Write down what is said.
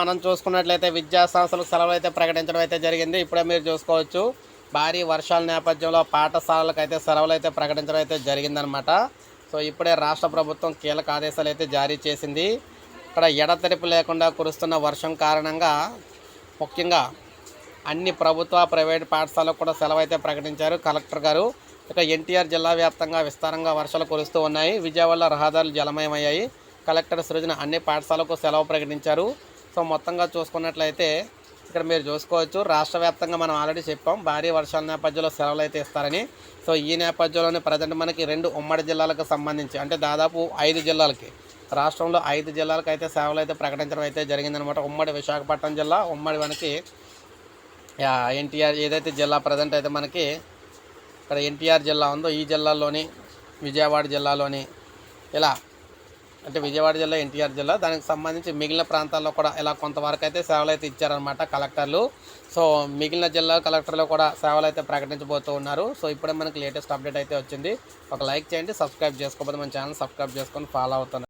మనం చూసుకున్నట్లయితే విద్యా సంస్థలకు సెలవులు అయితే ప్రకటించడం అయితే జరిగింది. ఇప్పుడే మీరు చూసుకోవచ్చు. భారీ వర్షాల నేపథ్యంలో పాఠశాలలకు అయితే సెలవులు అయితే ప్రకటించడం అయితే జరిగిందనమాట. సో ఇప్పుడే రాష్ట్ర ప్రభుత్వం కీలక ఆదేశాలు అయితే జారీ చేసింది. ఇక్కడ ఎడతెరిపి లేకుండా కురుస్తున్న వర్షం కారణంగా ముఖ్యంగా అన్ని ప్రభుత్వ ప్రైవేట్ పాఠశాలకు కూడా సెలవు అయితే ప్రకటించారు కలెక్టర్ గారు. ఇక ఎన్టీఆర్ జిల్లా వ్యాప్తంగా విస్తారంగా వర్షాలు కురుస్తూ ఉన్నాయి. విజయవాడలో రహదారులు జలమయమయ్యాయి. కలెక్టర్ సృజన అన్ని పాఠశాలకు సెలవు ప్రకటించారు. సో మొత్తంగా చూసుకున్నట్లయితే ఇక్కడ మీరు చూసుకోవచ్చు. రాష్ట్ర వ్యాప్తంగా మనం ఆల్రెడీ చెప్పాం. భారీ వర్షాల నేపథ్యంలో సెలవులు అయితే ఇస్తారని. సో ఈ నేపథ్యంలోనే ప్రజెంట్ మనకి రెండు ఉమ్మడి జిల్లాలకు సంబంధించి అంటే దాదాపు ఐదు జిల్లాలకి రాష్ట్రంలో ఐదు జిల్లాలకు అయితే సేవలు అయితే ప్రకటించడం అయితే జరిగిందనమాట. ఉమ్మడి విశాఖపట్నం జిల్లా ఉమ్మడి మనకి ఎన్టీఆర్ ఏదైతే జిల్లా ప్రజెంట్ అయితే మనకి ఇక్కడ ఎన్టీఆర్ జిల్లా ఉందో ఈ జిల్లాలోని విజయవాడ జిల్లాలోని ఇలా అంటే విజయవాడ జిల్లా ఎన్టీఆర్ జిల్లా. దానికి సంబంధించి మిగిలిన ప్రాంతాల్లో కూడా ఇలా కొంతవరకు అయితే సేవలు అయితే ఇచ్చారనమాట కలెక్టర్లు. సో మిగిలిన జిల్లా కలెక్టర్లు కూడా సేవలు అయితే ప్రకటించబోతూ ఉన్నారు. సో ఇప్పుడే మనకి లేటెస్ట్ అప్డేట్ అయితే వచ్చింది. ఒక లైక్ చేయండి సబ్స్క్రైబ్ చేసుకోకపోతే మన ఛానల్ సబ్స్క్రైబ్ చేసుకొని ఫాలో అవుతాను.